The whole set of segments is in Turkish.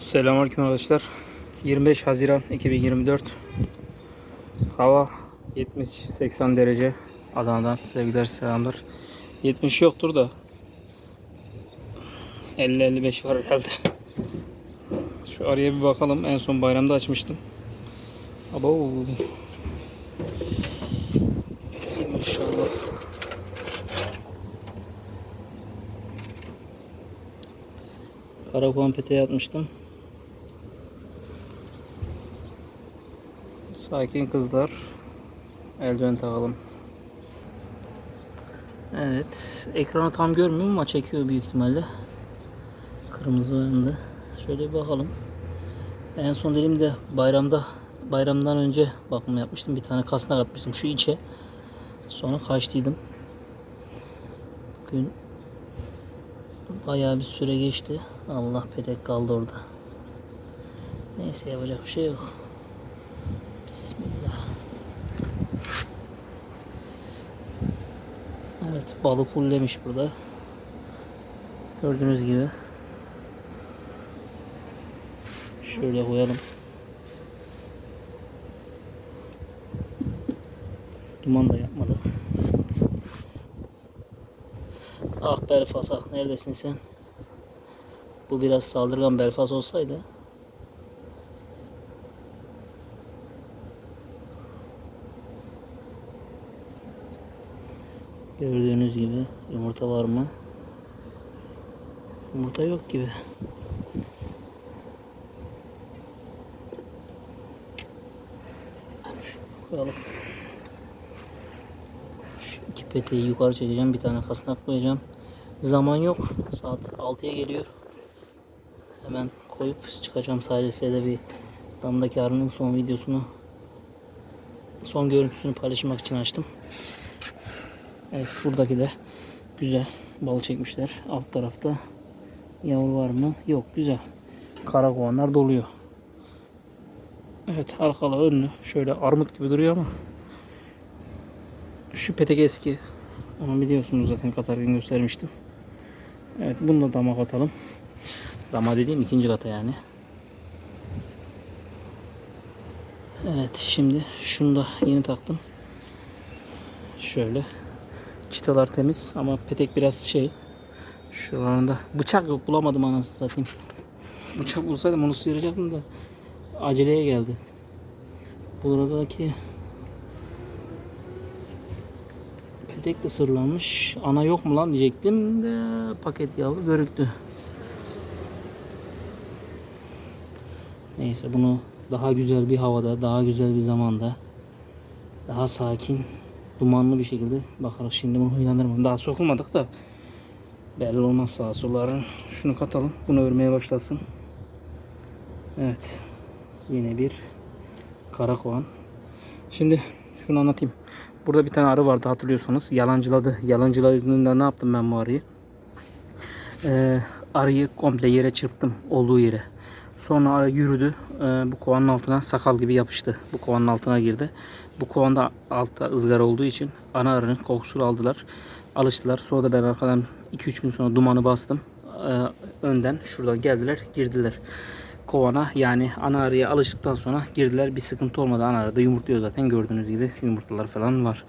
Selamünaleyküm arkadaşlar. 25 Haziran 2024. Hava 70-80 derece. Adana'dan sevgiler selamlar. 70 yoktur da 50-55 var herhalde. Şu araya bir bakalım. En son bayramda açmıştım. Abo. Maşallah. Karakoğan peteği atmıştım. Sakin kızlar. Eldiven takalım. Evet. Ekranı tam görmüyorum ama çekiyor büyük ihtimalle. Kırmızı yandı. Şöyle bir bakalım. En son dedim de bayramda bayramdan önce bakım yapmıştım. Bir tane kasnak atmıştım şu içe. Sonra kaçtıydım. Bugün bayağı bir süre geçti. Allah petek kaldı orada. Neyse yapacak bir şey yok. Evet balı fulllemiş burada. Gördüğünüz gibi. Şöyle koyalım. Duman da yapmadık. Ah Belfast ah neredesin sen? Bu biraz saldırgan Belfast olsaydı Gördüğünüz gibi yumurta var mı? Yumurta yok gibi. Koyalım. Şu iki peteği yukarı çekeceğim. Bir tane kasnak koyacağım. Zaman yok. Saat 6'ya geliyor. Hemen koyup çıkacağım. Sadece size de bir damdaki arının son videosunu son görüntüsünü paylaşmak için açtım. Evet buradaki de güzel bal çekmişler. Alt tarafta yavru var mı? Yok güzel. Karakovanlar doluyor. Evet arkalı önlü şöyle armut gibi duruyor ama şu petek eski. Onu biliyorsunuz zaten Katar'ın göstermiştim. Evet bunu da dama katalım. Dama dediğim ikinci kata yani. Evet şimdi şunu da yeni taktım. Şöyle. Çıtalar temiz ama petek biraz şey. Şuralarında bıçak yok bulamadım anasını satayım. Bıçak bulsaydım onu sıyıracaktım da aceleye geldi. Buradaki petek de sırlanmış. Ana yok mu lan diyecektim de paket yavru görüktü. Neyse bunu daha güzel bir havada, daha güzel bir zamanda, daha sakin, dumanlı bir şekilde bakarız. Şimdi bunu huylandırmam. Daha sokulmadık da belli olmaz sağa soların. Şunu katalım. Bunu örmeye başlasın. Evet. Yine bir karakoğan. Şimdi şunu anlatayım. Burada bir tane arı vardı hatırlıyorsanız. Yalancıladı. Yalancıladığında ne yaptım ben bu arıyı? Ee, arıyı komple yere çırptım. Olduğu yere. Sonra arı yürüdü. Ee, bu kovanın altına sakal gibi yapıştı. Bu kovanın altına girdi. Bu kovanda altta ızgara olduğu için ana arının kokusunu aldılar. Alıştılar. Sonra da ben arkadan 2-3 gün sonra dumanı bastım. Ee, önden şuradan geldiler girdiler kovana yani ana arıya alıştıktan sonra girdiler bir sıkıntı olmadı ana arada yumurtluyor zaten gördüğünüz gibi yumurtalar falan var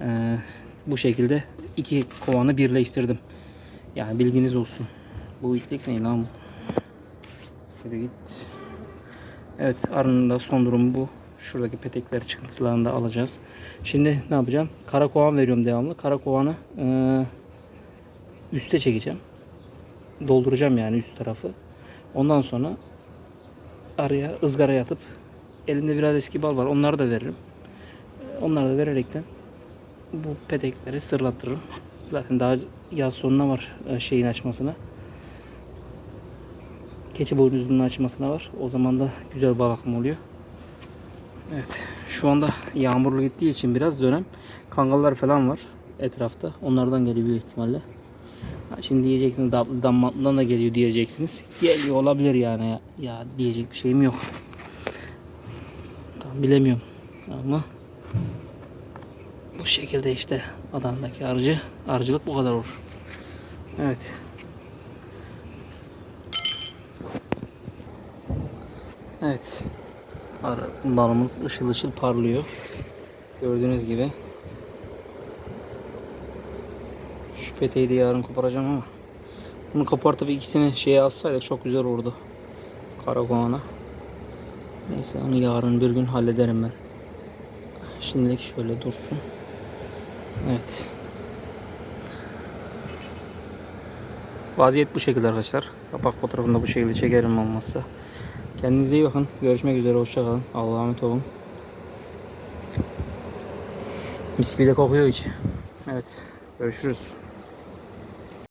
Ee, bu şekilde iki kovanı birleştirdim yani bilginiz olsun bu itlik ne lan bu Şöyle git. Evet arının da son durumu bu. Şuradaki petekler çıkıntılarını da alacağız. Şimdi ne yapacağım? Kara kovan veriyorum devamlı. Kara kovanı e, üste çekeceğim. Dolduracağım yani üst tarafı. Ondan sonra araya ızgara yatıp elimde biraz eski bal var onları da veririm. Onları da vererekten bu petekleri sırlattırırım. Zaten daha yaz sonuna var e, şeyin açmasına. Keçi boynuzunun açmasına var. O zaman da güzel bal akımı oluyor. Evet. Şu anda yağmurlu gittiği için biraz dönem kangallar falan var etrafta. Onlardan geliyor büyük ihtimalle. Ha, Şimdi diyeceksiniz dam- damatlıdan da geliyor diyeceksiniz. Geliyor olabilir yani ya, ya diyecek bir şeyim yok. Tam bilemiyorum ama bu şekilde işte Adana'daki arıcı arıcılık bu kadar olur. Evet. Evet. Balımız ışıl ışıl parlıyor. Gördüğünüz gibi. Şu peteği de yarın koparacağım ama. Bunu kopartıp ikisini şeye assaydık çok güzel olurdu. Karakoğana. Neyse onu yarın bir gün hallederim ben. Şimdilik şöyle dursun. Evet. Vaziyet bu şekilde arkadaşlar. Kapak fotoğrafını da bu şekilde çekerim olmazsa. Kendinize iyi bakın. Görüşmek üzere. Hoşçakalın. Allah'a emanet olun. Mis gibi de kokuyor içi. Evet. Görüşürüz.